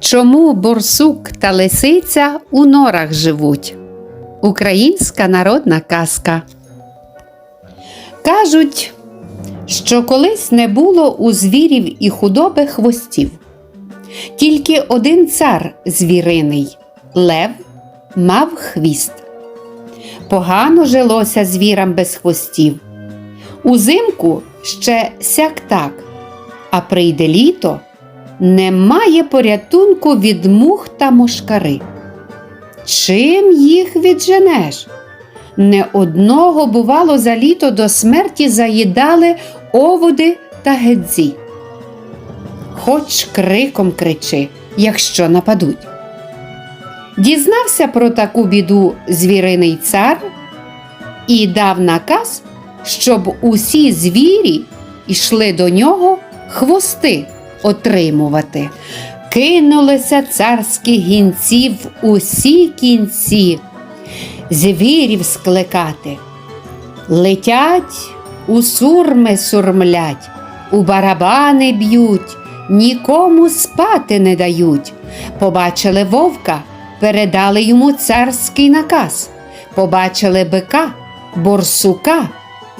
Чому борсук та лисиця у норах живуть? Українська народна казка. Кажуть, що колись не було у звірів і худоби хвостів. Тільки один цар звіриний лев мав хвіст. Погано жилося звірам без хвостів. Узимку ще сяк так, а прийде літо немає порятунку від мух та мошкари. Чим їх відженеш? Не одного, бувало, за літо до смерті заїдали оводи та гедзі. Хоч криком кричи, якщо нападуть. Дізнався про таку біду звіриний цар і дав наказ, щоб усі звірі йшли до нього хвости отримувати. Кинулися царські гінці в усі кінці, звірів скликати. Летять, у сурми сурмлять, у барабани б'ють, нікому спати не дають. Побачили вовка, передали йому царський наказ. Побачили бика, борсука,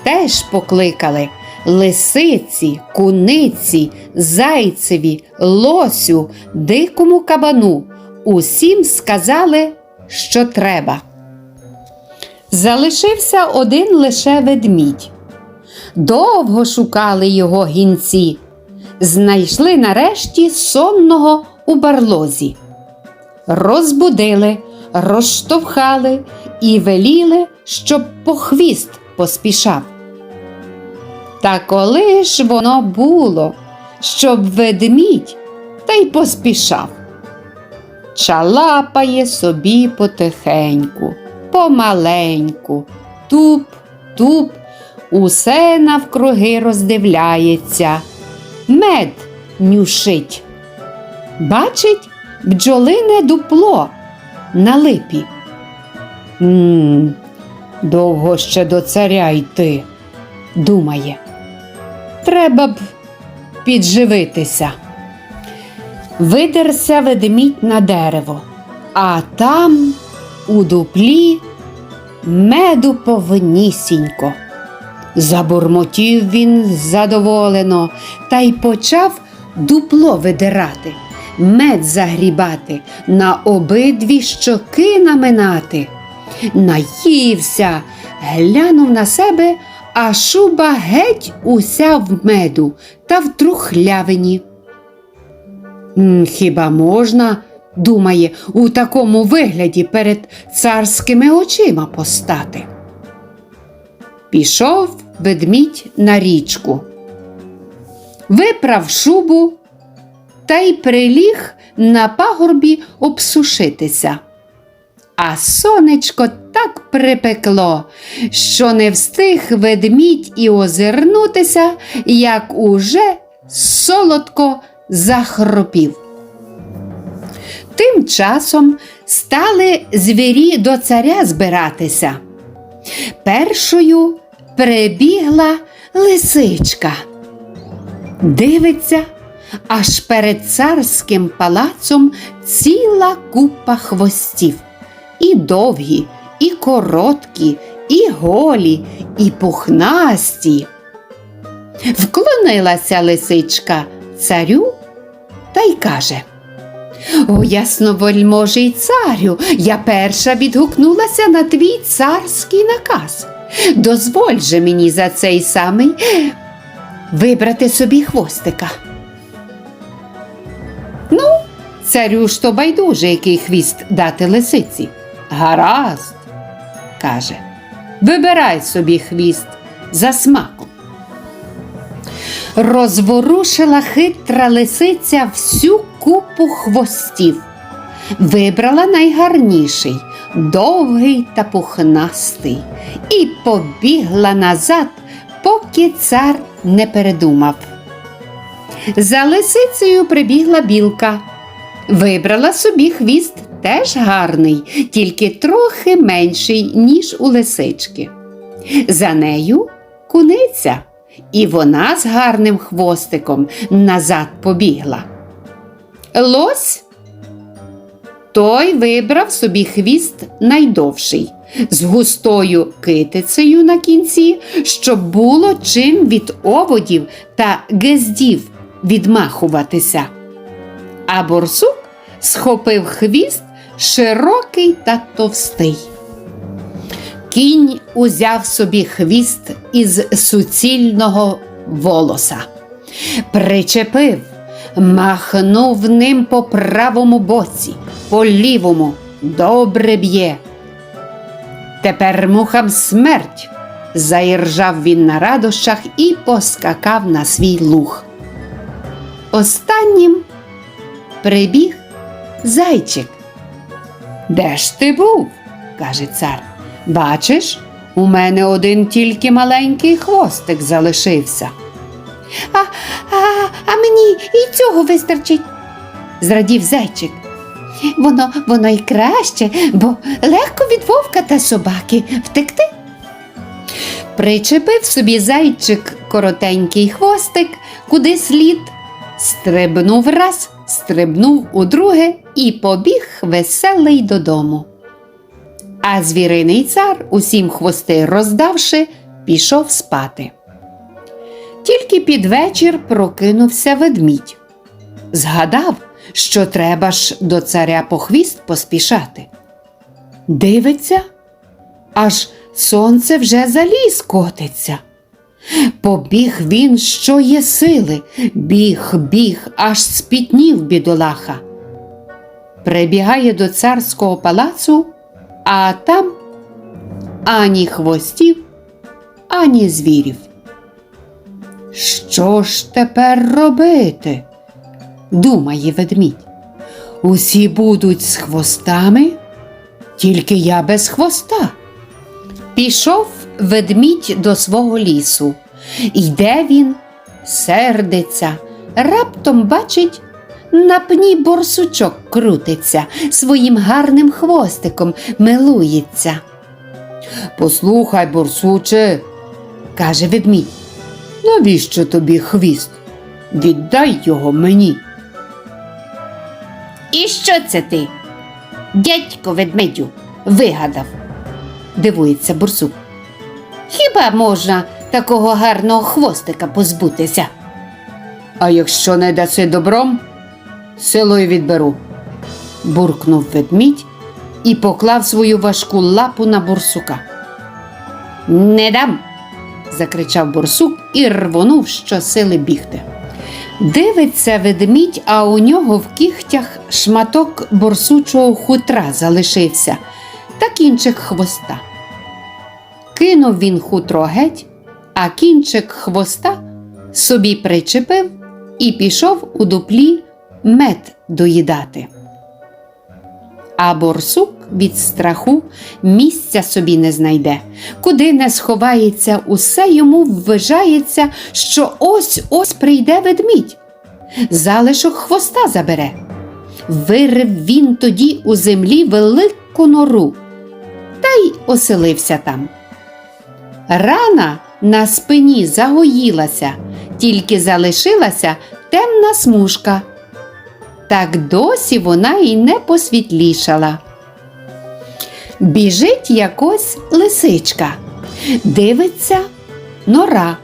теж покликали лисиці, куниці, зайцеві, лосю, дикому кабану. Усім сказали, що треба. Залишився один лише ведмідь. Довго шукали його гінці, знайшли нарешті сонного у барлозі. Розбудили, розштовхали і веліли, щоб по хвіст поспішав. Та коли ж воно було, щоб ведмідь та й поспішав. Чалапає собі потихеньку, помаленьку, туп, туп, усе навкруги роздивляється, мед нюшить. Бачить бджолине дупло на липі. М, довго ще до царя йти, думає треба б підживитися. Видерся ведмідь на дерево, а там, у дуплі, меду повнісінько. Забурмотів він задоволено та й почав дупло видирати, мед загрібати, на обидві щоки наминати. Наївся, глянув на себе а шуба геть уся в меду та в трухлявині. Хіба можна, думає, у такому вигляді перед царськими очима постати? Пішов ведмідь на річку, виправ шубу та й приліг на пагорбі обсушитися. А сонечко так припекло, що не встиг ведмідь і озирнутися, як уже солодко захропів. Тим часом стали звірі до царя збиратися. Першою прибігла лисичка. Дивиться, аж перед царським палацом ціла купа хвостів і довгі, і короткі, і голі, і пухнасті. Вклонилася лисичка царю та й каже О, ясновольможий царю, я перша відгукнулася на твій царський наказ. Дозволь же мені за цей самий вибрати собі хвостика. Ну, царю ж то байдуже, який хвіст дати лисиці. Гаразд, каже, вибирай собі хвіст за смаком. Розворушила хитра лисиця всю купу хвостів, вибрала найгарніший, довгий та пухнастий, і побігла назад, поки цар не передумав. За лисицею прибігла білка, вибрала собі хвіст теж гарний, тільки трохи менший, ніж у лисички. За нею куниця, і вона з гарним хвостиком назад побігла. Лось Той вибрав собі хвіст найдовший, з густою китицею на кінці, щоб було чим від оводів та гездів відмахуватися. А борсук схопив хвіст широкий та товстий. Кінь узяв собі хвіст із суцільного волоса, причепив, махнув ним по правому боці, по лівому добре б'є. Тепер мухам смерть. заіржав він на радощах і поскакав на свій луг. Останнім прибіг зайчик. Де ж ти був? каже цар. Бачиш, у мене один тільки маленький хвостик залишився. А, а, а мені і цього вистачить, зрадів зайчик. Воно, воно й краще, бо легко від вовка та собаки втекти. Причепив собі зайчик коротенький хвостик, куди слід, стрибнув раз, стрибнув удруге і побіг веселий додому. А звіриний цар, усім хвости роздавши, пішов спати. Тільки під вечір прокинувся ведмідь. Згадав, що треба ж до царя по хвіст поспішати. Дивиться, аж сонце вже за ліс котиться. Побіг він, що є сили, біг, біг, аж спітнів бідолаха. Прибігає до царського палацу, а там ані хвостів, ані звірів. Що ж тепер робити? думає ведмідь. Усі будуть з хвостами, тільки я без хвоста. Пішов ведмідь до свого лісу. Йде він, сердиться, раптом бачить, на пні борсучок крутиться, своїм гарним хвостиком милується. Послухай, борсуче, каже ведмідь, навіщо тобі хвіст? Віддай його мені. І що це ти? Дядько ведмедю вигадав, дивується бурсук. Хіба можна такого гарного хвостика позбутися? А якщо не даси добром, силою відберу, буркнув ведмідь і поклав свою важку лапу на бурсука. Не дам. закричав бурсук і рвонув щосили бігти. Дивиться ведмідь, а у нього в кігтях шматок борсучого хутра залишився та кінчик хвоста. Кинув він хутро геть, а кінчик хвоста собі причепив і пішов у дуплі мед доїдати. А борсук від страху місця собі не знайде, куди не сховається, усе йому ввижається, що ось ось прийде ведмідь. Залишок хвоста забере. Вирив він тоді у землі велику нору та й оселився там. Рана на спині загоїлася, тільки залишилася темна смужка. Так досі вона й не посвітлішала. Біжить якось лисичка, дивиться нора,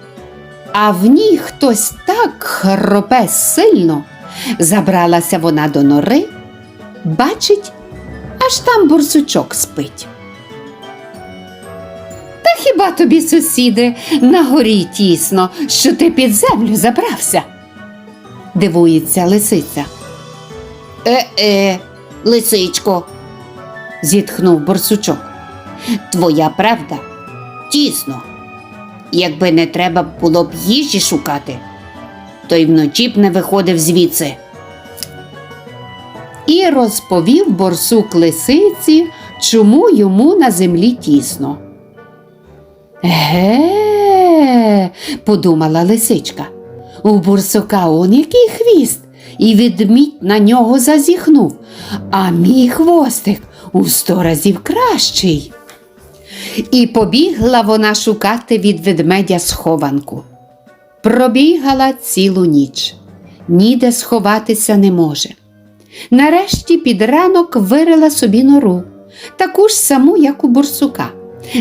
а в ній хтось так хропе сильно. Забралася вона до нори, бачить, аж там бурсучок спить. Хіба тобі, сусіди, на горі тісно, що ти під землю забрався? дивується лисиця. Е-е, лисичко, зітхнув борсучок. Твоя правда тісно. Якби не треба було б їжі шукати, то й вночі б не виходив звідси. І розповів борсук лисиці, чому йому на землі тісно. Ге, подумала лисичка. У бурсука он який хвіст, і відмідь на нього зазіхнув, а мій хвостик у сто разів кращий. І побігла вона шукати від ведмедя схованку. Пробігала цілу ніч, ніде сховатися не може. Нарешті під ранок вирила собі нору, таку ж саму, як у борсука.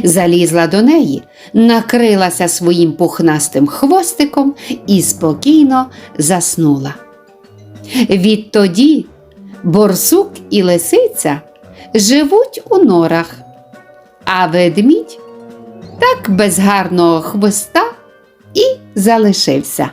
Залізла до неї, накрилася своїм пухнастим хвостиком і спокійно заснула. Відтоді борсук і лисиця живуть у норах, а ведмідь так без гарного хвоста і залишився.